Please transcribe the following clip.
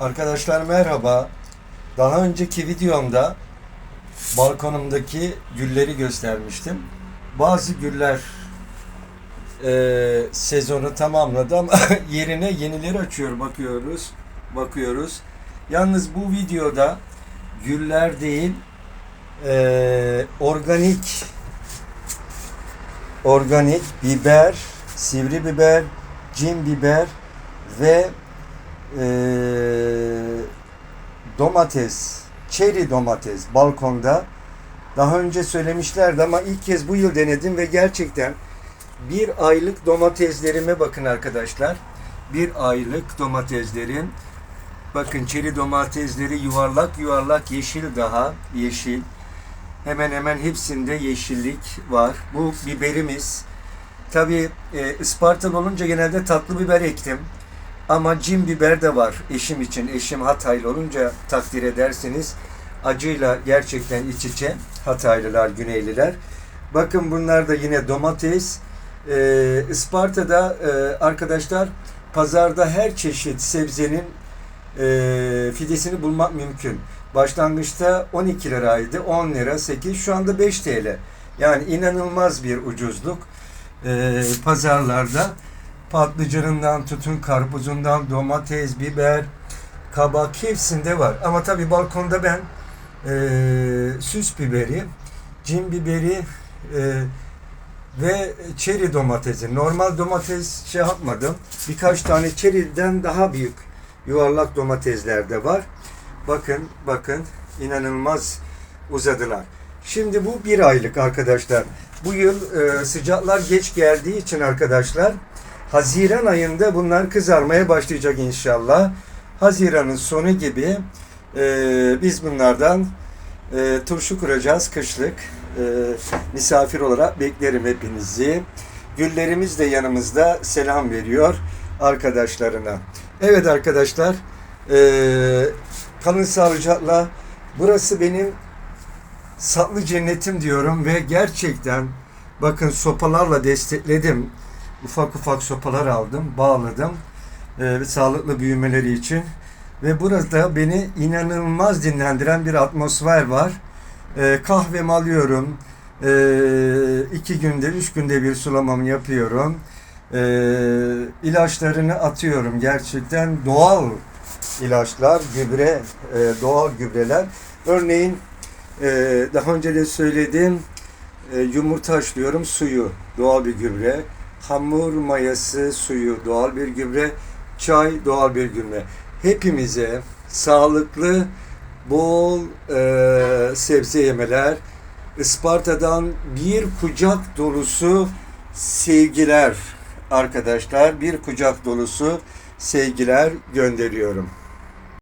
Arkadaşlar merhaba. Daha önceki videomda balkonumdaki gülleri göstermiştim. Bazı güller e, sezonu tamamladı ama yerine yenileri açıyor bakıyoruz. Bakıyoruz. Yalnız bu videoda güller değil e, organik organik biber, sivri biber, cin biber ve e, domates, çeri domates balkonda. Daha önce söylemişlerdi ama ilk kez bu yıl denedim ve gerçekten bir aylık domateslerime bakın arkadaşlar. Bir aylık domateslerim. Bakın çeri domatesleri yuvarlak yuvarlak yeşil daha yeşil. Hemen hemen hepsinde yeşillik var. Bu biberimiz. Tabi e, Ispartalı olunca genelde tatlı biber ektim. Ama cin biber de var eşim için. Eşim Hataylı olunca takdir ederseniz acıyla gerçekten iç içe Hataylılar, Güneyliler. Bakın bunlar da yine domates. Ee, Isparta'da e, arkadaşlar pazarda her çeşit sebzenin e, fidesini bulmak mümkün. Başlangıçta 12 liraydı, 10 lira, 8, şu anda 5 TL. Yani inanılmaz bir ucuzluk e, pazarlarda patlıcanından tutun karpuzundan domates, biber, kabak hepsinde var. Ama tabii balkonda ben e, süs biberi, cin biberi e, ve çeri domatesi. Normal domates şey yapmadım. Birkaç tane çeriden daha büyük yuvarlak domatesler de var. Bakın, bakın inanılmaz uzadılar. Şimdi bu bir aylık arkadaşlar. Bu yıl e, sıcaklar geç geldiği için arkadaşlar Haziran ayında bunlar kızarmaya başlayacak inşallah. Haziran'ın sonu gibi e, biz bunlardan e, turşu kuracağız kışlık. E, misafir olarak beklerim hepinizi. Güllerimiz de yanımızda selam veriyor arkadaşlarına. Evet arkadaşlar e, kalın sağlıcakla burası benim saklı cennetim diyorum ve gerçekten bakın sopalarla destekledim ufak ufak sopalar aldım, bağladım e, sağlıklı büyümeleri için. Ve burada beni inanılmaz dinlendiren bir atmosfer var. E, kahvemi alıyorum. E, iki günde, üç günde bir sulamamı yapıyorum. E, ilaçlarını atıyorum. Gerçekten doğal ilaçlar, gübre, e, doğal gübreler. Örneğin e, daha önce de söyledim e, yumurta haşlıyorum suyu, doğal bir gübre hamur mayası suyu doğal bir gübre, çay doğal bir gübre. Hepimize sağlıklı, bol e, sebze yemeler, Isparta'dan bir kucak dolusu sevgiler arkadaşlar, bir kucak dolusu sevgiler gönderiyorum.